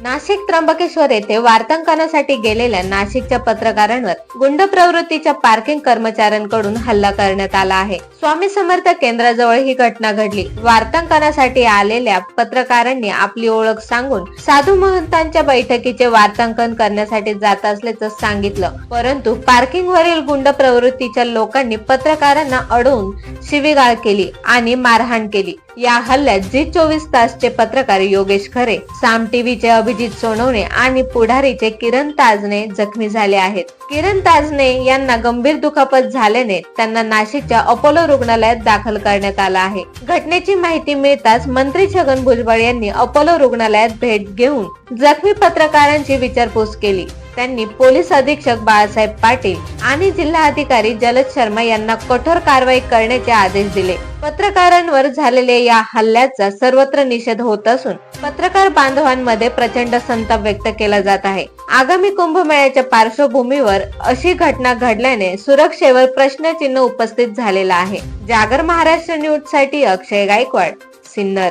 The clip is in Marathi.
नाशिक त्र्यंबकेश्वर येथे वार्तांकनासाठी गेलेल्या नाशिकच्या पत्रकारांवर गुंड प्रवृत्तीच्या पार्किंग कर्मचाऱ्यांकडून हल्ला करण्यात आला आहे. स्वामी समर्थ केंद्राजवळ ही घटना घडली. वार्तांकनासाठी आलेल्या पत्रकारांनी आपली ओळख सांगून साधू महंतांच्या बैठकीचे वार्तांकन करण्यासाठी जात असल्याचं सांगितलं. परंतु पार्किंग वरील गुंड प्रवृत्तीच्या लोकांनी पत्रकारांना अडवून शिवीगाळ केली आणि मारहाण केली. या हल्ल्यात जी चोवीस तासचे पत्रकार योगेश खरे साम टीव्हीचे अभिजित सोनवणे आणि पुढारीचे किरण ताजने जखमी झाले आहेत. किरण ताजने यांना गंभीर दुखापत झाल्याने त्यांना नाशिकच्या अपोलो रुग्णालयात दाखल करण्यात आला आहे. घटनेची माहिती मिळताच मंत्री छगन भुजबळ यांनी अपोलो रुग्णालयात भेट घेऊन जखमी पत्रकारांची विचारपूस केली. त्यांनी पोलीस अधीक्षक बाळासाहेब पाटील आणि जिल्हा अधिकारी जलद शर्मा यांना कठोर कारवाई करण्याचे आदेश दिले. पत्रकारांवर झालेल्या या हल्ल्याचा सर्वत्र निषेध होत असून पत्रकार बांधवांमध्ये प्रचंड संताप व्यक्त केला जात आहे. आगामी कुंभमेळ्याच्या पार्श्वभूमीवर अशी घटना घडल्याने सुरक्षेवर प्रश्नचिन्ह उपस्थित झालेला आहे. जागर महाराष्ट्र न्यूजसाठी अक्षय गायकवाड सिन्नर.